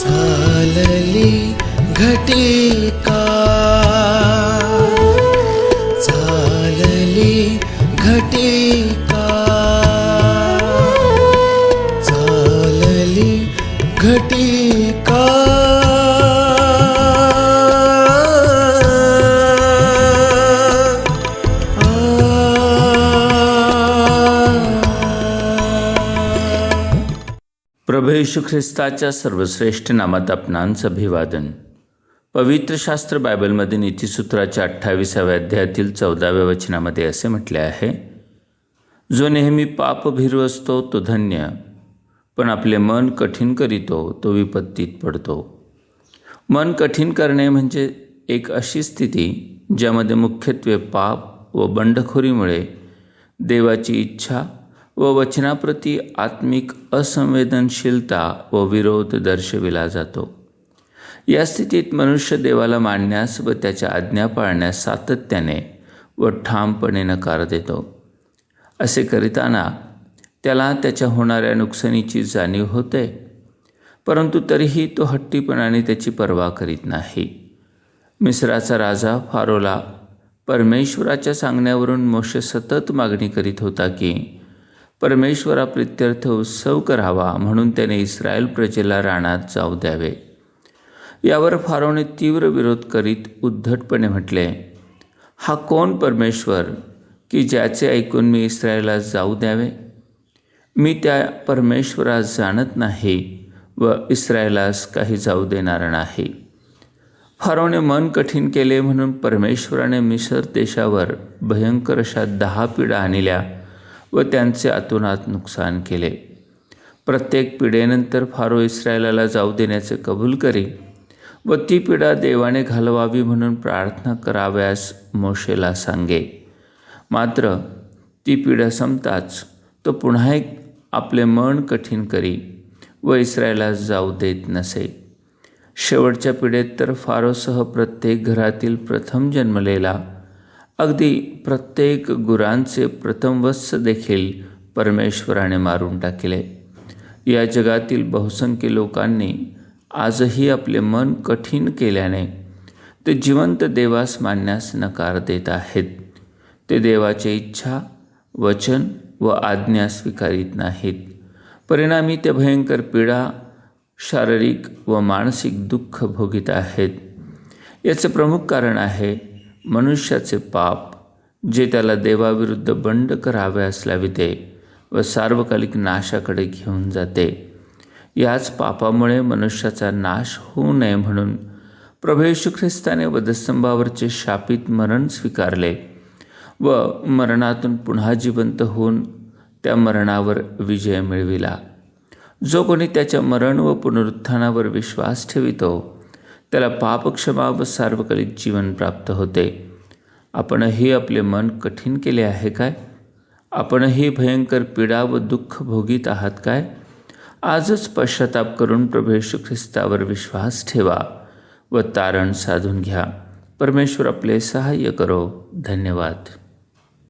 चालली घटिका चालली घटिका चालली घटिका प्रभू येशू ख्रिस्ताच्या सर्वश्रेष्ठ नामात आपणांचं अभिवादन पवित्र शास्त्र बायबलमध्ये नीतिसूत्राच्या अठ्ठावीसाव्या अध्यायातील चौदाव्या वचनामध्ये असे म्हटले आहे जो नेहमी पापभीरू असतो तो धन्य पण आपले मन कठीण करीतो तो विपत्तीत पडतो. मन कठीण करणे म्हणजे एक अशी स्थिती ज्यामध्ये मुख्यत्वे पाप व बंडखोरीमुळे देवाची इच्छा व वचनाप्रती आत्मिक असंवेदनशीलता व विरोध दर्शविला जातो. या स्थितीत मनुष्य देवाला मानण्यास व त्याच्या आज्ञा पाळण्यास सातत्याने व ठामपणे नकार देतो. असे करिताना त्याला त्याच्या होणाऱ्या नुकसानीची जाणीव होते परंतु तरीही तो हट्टीपणाने त्याची पर्वा करीत नाही. मिस्राचा राजा फारोला परमेश्वराच्या सांगण्यावरून मोशे सतत मागणी करीत होता की परमेश्वरा प्रित्यर्थ उत्सव करावा म्हणून त्याने इस्रायल प्रजेला रानात जाऊ द्यावे. यावर फारोने तीव्र विरोध करीत उद्धटपणे म्हटले हा कोण परमेश्वर की ज्याचे ऐकून मी इस्रायला जाऊ द्यावे? मी त्या परमेश्वरास जाणत नाही व इस्रायलास काही जाऊ देणार नाही. फारोने मन कठीण केले म्हणून परमेश्वराने मिसर देशावर भयंकर अशा दहा पिढा आणल्या व त्यांचे अतोनात नुकसान केले. प्रत्येक पिढेनंतर फारो इस्रायलाला जाऊ देण्याचे कबूल करी व ती पिढा देवाने घालवावी म्हणून प्रार्थना कराव्यास मोशेला सांगे. मात्र ती पिढा संपताच तो पुन्हा एक आपले मन कठीण करी व इस्रायला जाऊ देत नसे. शेवटच्या पिढीत तर फारोसह प्रत्येक घरातील प्रथम जन्मलेला अगदी प्रत्येक गुरांचे प्रथम वत्स देखील परमेश्वराने मारून टाकले. या जगातील बहुसंख्य लोकांनी आजही आपले मन कठीण केल्याने ते जिवंत देवास मानण्यास नकार देत आहेत. ते देवाची इच्छा वचन व आज्ञा स्वीकारित नाहीत. परिणामी ते भयंकर पीडा शारीरिक व मानसिक दुःख भोगीत आहेत. याचे प्रमुख कारण आहे मनुष्याचे पाप जे त्याला देवाविरुद्ध बंड कराव्यास लाविते व सार्वकालिक नाशाकडे घेऊन जाते. याच पापामुळे मनुष्याचा नाश होऊ नये म्हणून प्रभू ख्रिस्ताने वधस्तंभावरचे शापित मरण स्वीकारले व मरणातून पुन्हा जिवंत होऊन त्या मरणावर विजय मिळविला. जो कोणी त्याच्या मरण व पुनरुत्थानावर विश्वास ठेवितो त्याला पापक्षमा व सार्वकालिक जीवन प्राप्त होते. आपणही आपले मन कठीण केले आहे काय? आपणही भयंकर पीडा व दुःख भोगीत आहात काय? आजच पश्चाताप करून प्रभू येशू ख्रिस्तावर विश्वास ठेवा व तारण साधून घ्या. परमेश्वर आपले सहाय्य करो. धन्यवाद.